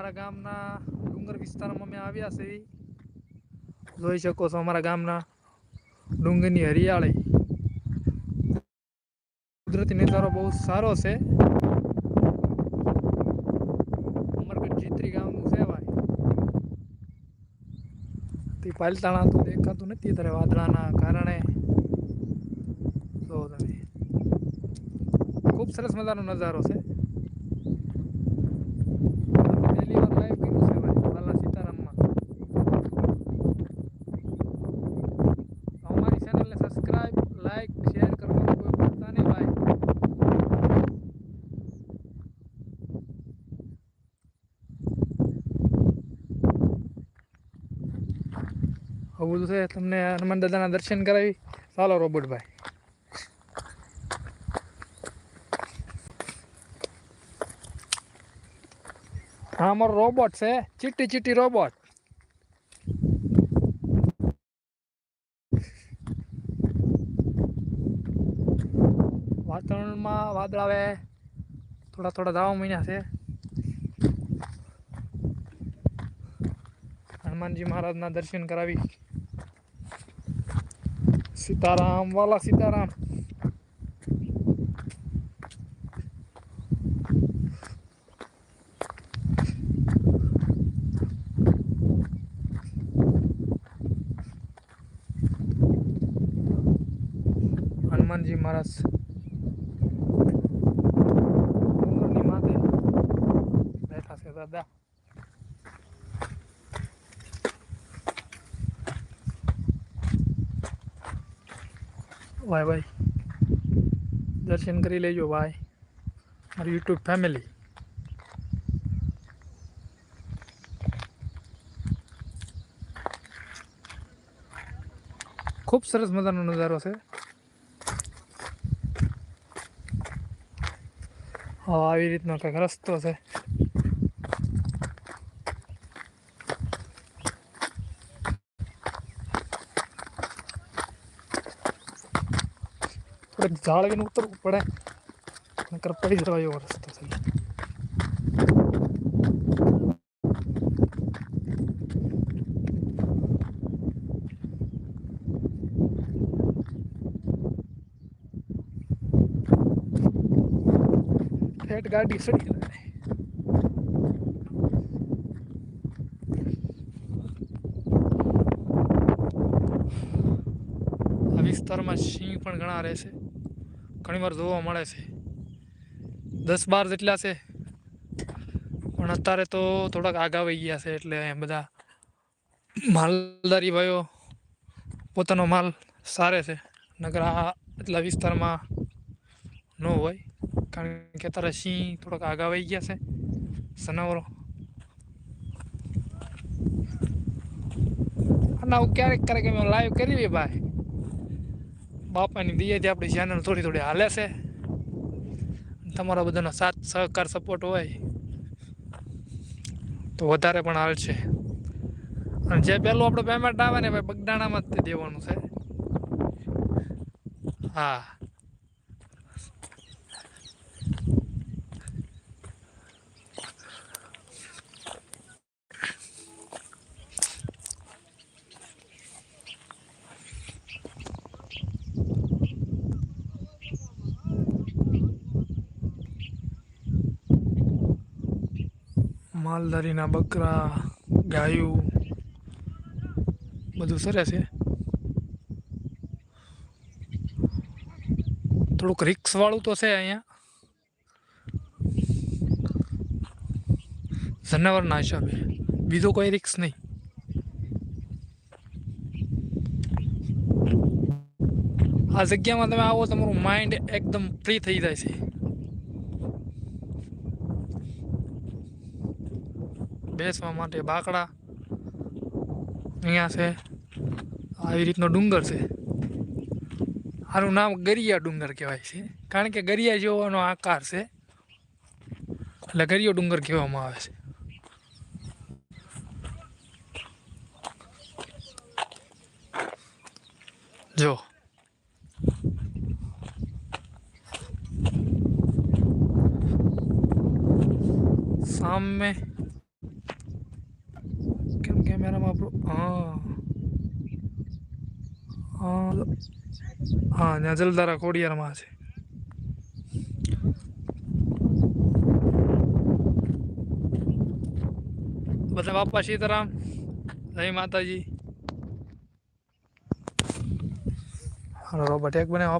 અમારા ગામના ડુંગર વિસ્તારમાં અમે આવ્યા છે. જોઈ શકો છો અમારા ગામના ડુંગરની હરિયાળી. કુદરતી નજારો બહુ સારો છે. અમરગઢ ચિત્રી ગામનું છે તે પાલતાણા તો દેખાતું નથી ત્યારે વાદળાના કારણે. જો તમે. ખૂબ સરસ મજાનો નજારો છે પહેલી વાર લાઈવ કર્યું છે ભાઈ વાલા સીતારામમાં અમારી ચેનલને સબસ્ક્રાઇબ લાઈક શેર કરવાનું કોઈ ભૂલતા નહીં ભાઈ આવું બધું છે, તમને હનુમાન દાદાના દર્શન કરાવી. ચાલો, રોબોટભાઈ. હા અમારો રોબોટ છે, ચીટી ચીટી રોબોટ. વાતાવરણમાં વાદળ આવે. થોડા થોડા દાવા મહિના છે. હનુમાનજી મહારાજના દર્શન કરાવી. સીતારામ વાલા સીતારામ હનુમાનજી મહારાજ ડુંગરની માથે બેઠા છે દાદા ભાઈ ભાઈ દર્શન કરી લેજો ભાઈ મારી યુટ્યુબ ફેમિલી. ખૂબ સરસ મજાનો નજારો છે. આવી રીતનો કંઈક રસ્તો છે. થોડેક જાળવીને ઉતરવું પડે નકર પડી જવા એવો રસ્તો થઈ ફેટ ગાડી સડી આ વિસ્તારમાં સિંહ પણ ઘણા રહે છે ઘણીવાર જોવા મળે છે. દસ બાર જેટલા છે. પણ અત્યારે તો થોડાક આગા વહી ગયા છે એટલે બધા માલદારી ભાઈઓ પોતાનો માલ સારે છે. નગર આ એટલા વિસ્તારમાં ન હોય. કારણ કે અત્યારે સિંહ થોડાક આગા વહી ગયા છે. સનાવરો. અને હું ક્યારેક ક્યારેક અમે લાઈવ કરી ભાઈ. બાપાની દયાથી આપણી ચેનલ થોડી થોડી હાલે છે. તમારા બધાનો સાથ સહકાર સપોર્ટ હોય તો વધારે પણ હાલશે. અને જે પહેલું આપણે પેમેન્ટ આવે ને ભાઈ બગદાણામાં જ દેવાનું છે. હા. માલધારીના બકરા, ગાયું, બધું સરસ છે. થોડુંક રિક્સ વાળું તો છે અહીંયા. જનાવરના હિસાબે. બીજો કોઈ રિક્સ નહીં. આ જગ્યામાં તમે આવો, તમારું માઇન્ડ એકદમ ફ્રી થઈ જાય છે. બેસવા માટે બાકડા અહીંયા છે. આવી રીતનો ડુંગર છે. આનું નામ ગરિયા ડુંગર કહેવાય છે. કારણ કે ગરિયા જેવાનો આકાર છે. એટલે ગરિયો ડુંગર કહેવામાં આવે છે. જો. સામે હા. ત્યાં જલધારા ખોડિયારમાં છે. બધા બાપા સીતારામ જય માતાજી. રોબોટ એક બનાવ.